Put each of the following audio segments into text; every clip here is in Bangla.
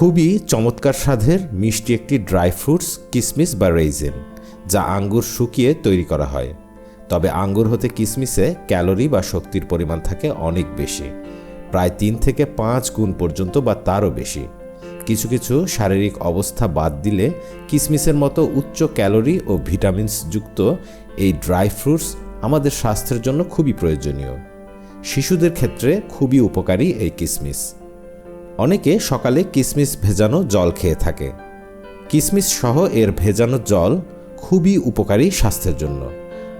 খুবই চমৎকার স্বাদের মিষ্টি একটি ড্রাই ফ্রুটস, কিসমিস বা রেইজেন, যা আঙ্গুর শুকিয়ে তৈরি করা হয়। তবে আঙ্গুর হতে কিসমিসে ক্যালোরি বা শক্তির পরিমাণ থাকে অনেক বেশি, প্রায় তিন থেকে পাঁচ গুণ পর্যন্ত বা তারও বেশি। কিছু কিছু শারীরিক অবস্থা বাদ দিলে কিসমিসের মতো উচ্চ ক্যালোরি ও ভিটামিনস যুক্ত এই ড্রাই ফ্রুটস আমাদের স্বাস্থ্যের জন্য খুবই প্রয়োজনীয়। শিশুদের ক্ষেত্রে খুবই উপকারী এই কিসমিস। অনেকে সকালে কিসমিস ভেজানো জল খেয়ে থাকে। কিসমিস সহ এর ভেজানো জল খুবই উপকারী স্বাস্থ্যের জন্য।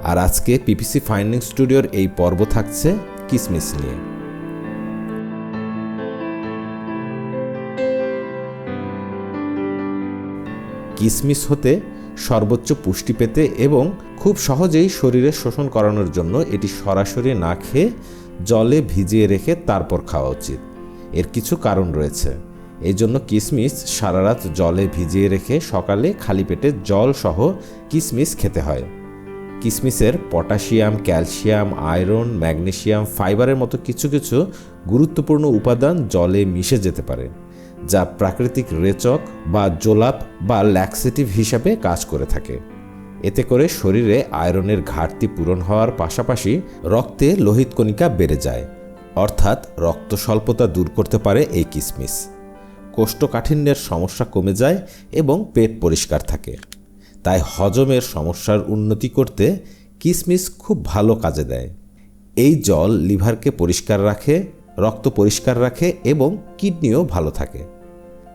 আর আজকে পিপিসি ফাইন্ডিং স্টুডিওর এই পর্ব থাকছে কিসমিস নিয়ে। কিসমিস হতে সর্বোচ্চ পুষ্টি পেতে এবং খুব সহজেই শরীরে শোষণ করানোর জন্য এটি সরাসরি না খেয়ে জলে ভিজিয়ে রেখে তারপর খাওয়া উচিত। এর কিছু কারণ রয়েছে। এই জন্য কিসমিস সারা রাত জলে ভিজিয়ে রেখে সকালে খালি পেটে জল সহ কিসমিস খেতে হয়। কিসমিসের পটাশিয়াম, ক্যালসিয়াম, আয়রন ম্যাগনেশিয়াম ফাইবারের মতো কিছু কিছু গুরুত্বপূর্ণ উপাদান জলে মিশে যেতে পারে, যা প্রাকৃতিক রেচক বা জোলাপ বা ল্যাক্সেটিভ হিসাবে কাজ করে থাকে। এতে করে শরীরে আয়রনের ঘাটতি পূরণ হওয়ার পাশাপাশি রক্তে লোহিত কণিকা বেড়ে যায়। অর্থাৎ রক্ত স্বল্পতা দূর করতে পারে এই কিসমিস। কোষ্ঠকাঠিন্যের সমস্যা কমে যায় এবং পেট পরিষ্কার থাকে। তাই হজমের সমস্যার উন্নতি করতে কিসমিস খুব ভালো কাজে দেয়। এই জল লিভারকে পরিষ্কার রাখে, রক্ত পরিষ্কার রাখে এবং কিডনিও ভালো থাকে।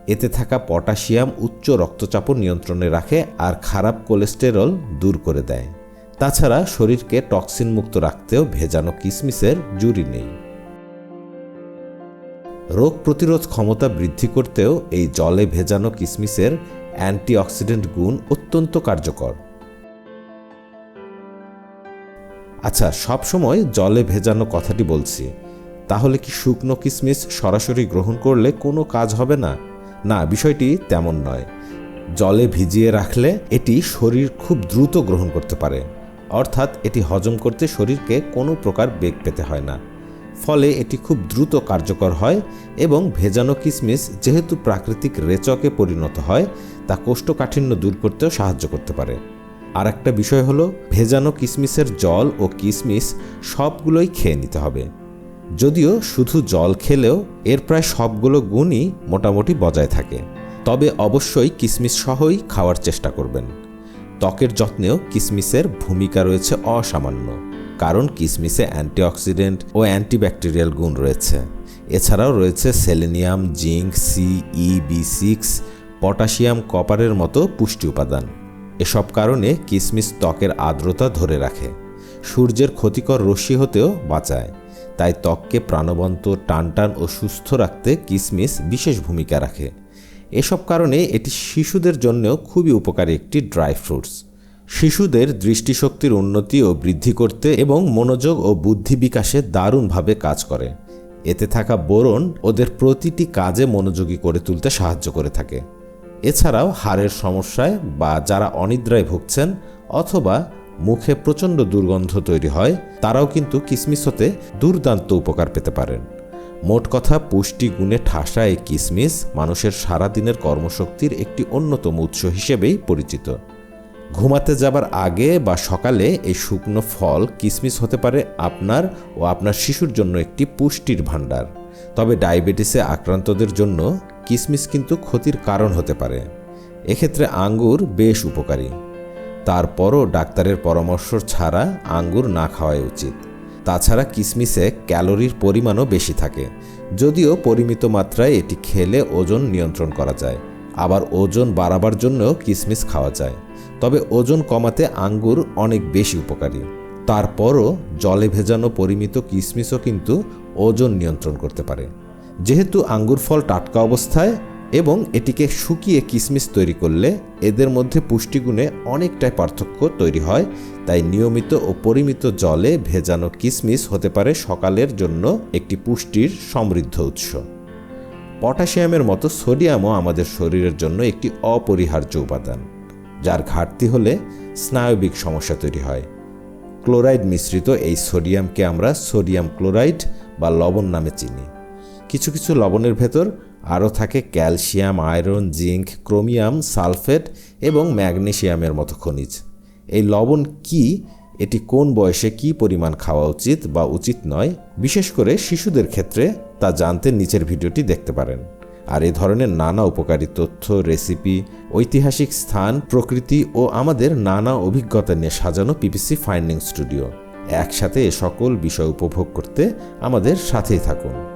এতে থাকা পটাশিয়াম উচ্চ রক্তচাপও নিয়ন্ত্রণে রাখে আর খারাপ কোলেস্টেরল দূর করে দেয়। তাছাড়া শরীরকে টক্সিন মুক্ত রাখতেও ভেজানো কিসমিসের জুরি নেই। রোগ প্রতিরোধ ক্ষমতা বৃদ্ধি করতেও এই জলে ভেজানো কিসমিসের অ্যান্টিঅক্সিডেন্ট গুণ অত্যন্ত কার্যকর। আচ্ছা সবসময় জলে ভেজানো কথাটি বলছি। তাহলে কি শুকনো কিসমিস সরাসরি গ্রহণ করলে কোনো কাজ হবে না? না, বিষয়টি তেমন নয়। জলে ভিজিয়ে রাখলে এটি শরীর খুব দ্রুত গ্রহণ করতে পারে। অর্থাৎ এটি হজম করতে শরীরকে কোনো প্রকার বেগ পেতে হয় না। ফলে এটি খুব দ্রুত কার্যকর হয় এবং ভেজানো কিসমিস যেহেতু প্রাকৃতিক রেচকে পরিণত হয়, তা কোষ্ঠকাঠিন্য দূর করতেও সাহায্য করতে পারে। আর একটা বিষয় হলো, ভেজানো কিসমিসের জল ও কিসমিস সবগুলোই খেয়ে নিতে হবে। যদিও শুধু জল খেলেও এর প্রায় সবগুলো গুণই মোটামুটি বজায় থাকে। তবে অবশ্যই কিসমিস সহই খাওয়ার চেষ্টা করবেন। ত্বকের যত্নেও কিসমিসের ভূমিকা রয়েছে অসামান্য। কারণ কিসমিসে অ্যান্টিঅক্সিডেন্ট ও অ্যান্টিব্যাকটেরিয়াল গুণ রয়েছে। এছাড়াও রয়েছে selenium, zinc, C E B six, potassium, কপারের মতো পুষ্টি উপাদান। এসব কারণে কিসমিস ত্বকের আর্দ্রতা ধরে রাখে। সূর্যের ক্ষতিকর রশ্মি হতেও বাঁচায়। তাই ত্বককে প্রাণবন্ত, টানটান ও সুস্থ রাখতে কিসমিস বিশেষ ভূমিকা রাখে। এসব কারণে এটি শিশুদের জন্যও খুবই উপকারী একটি ড্রাই ফ্রুটস। শিশুদের দৃষ্টিশক্তির উন্নতি ও বৃদ্ধি করতে এবং মনোযোগ ও বুদ্ধি বিকাশে দারুণভাবে কাজ করে। এতে থাকা বোরন ওদের প্রতিটি কাজে মনোযোগী করে তুলতে সাহায্য করে থাকে। এছাড়াও হাড়ের সমস্যায় বা যারা অনিদ্রায় ভুগছেন অথবা মুখে প্রচণ্ড দুর্গন্ধ তৈরি হয়, তারাও কিন্তু কিসমিস হতে দুর্দান্ত উপকার পেতে পারেন। মোট কথা, পুষ্টি গুণে ঠাসা এই কিসমিস মানুষের সারাদিনের কর্মশক্তির একটি অন্যতম উৎস হিসেবেই পরিচিত। ঘুমাতে যাবার আগে বা সকালে এই শুকনো ফল কিসমিস হতে পারে আপনার ও আপনার শিশুর জন্য একটি পুষ্টির ভাণ্ডার। তবে ডায়াবেটিসে আক্রান্তদের জন্য কিসমিস কিন্তু ক্ষতির কারণ হতে পারে। এক্ষেত্রে আঙ্গুর বেশ উপকারী। তারপরও ডাক্তারের পরামর্শ ছাড়া আঙ্গুর না খাওয়াই উচিত। তাছাড়া কিসমিসে ক্যালোরির পরিমাণও বেশি থাকে। যদিও পরিমিত মাত্রায় এটি খেলে ওজন নিয়ন্ত্রণ করা যায়। আবার ওজন বাড়াবার জন্যও কিসমিস খাওয়া যায়। তবে ওজন কমাতে আঙ্গুর অনেক বেশি উপকারী। তারপরও জলে ভেজানো পরিমিত কিসমিসও কিন্তু ওজন নিয়ন্ত্রণ করতে পারে। যেহেতু আঙ্গুর ফল টাটকা অবস্থায় এবং এটিকে শুকিয়ে কিসমিস তৈরি করলে এদের মধ্যে পুষ্টিগুণে অনেকটাই পার্থক্য তৈরি হয়, তাই নিয়মিত ও পরিমিত জলে ভেজানো কিসমিস হতে পারে সকালের জন্য একটি পুষ্টির সমৃদ্ধ উৎস। পটাশিয়ামের মতো সোডিয়ামও আমাদের শরীরের জন্য একটি অপরিহার্য উপাদান। যার ঘাটতি হলে স্নায়বিক সমস্যা তৈরি হয়। ক্লোরাইড মিশ্রিত এই সোডিয়ামকে আমরা সোডিয়াম ক্লোরাইড বা লবণ নামে চিনি। কিছু কিছু লবণের ভেতর আরও থাকে calcium, iron, zinc, chromium, sulphate এবং ম্যাগনেশিয়ামের মতো খনিজ। এই লবণ কি, এটি কোন বয়সে কি পরিমাণ খাওয়া উচিত বা উচিত নয়, বিশেষ করে শিশুদের ক্ষেত্রে তা জানতে নিচের ভিডিওটি দেখতে পারেন। আর এ ধরনের নানা উপকারী তথ্য রেসিপি ঐতিহাসিক স্থান, প্রকৃতি ও আমাদের নানা অভিজ্ঞতা নিয়ে সাজানো পিপিসি ফাইন্ডিং স্টুডিও একসাথে এ সকল বিষয় উপভোগ করতে আমাদের সাথেই থাকুন।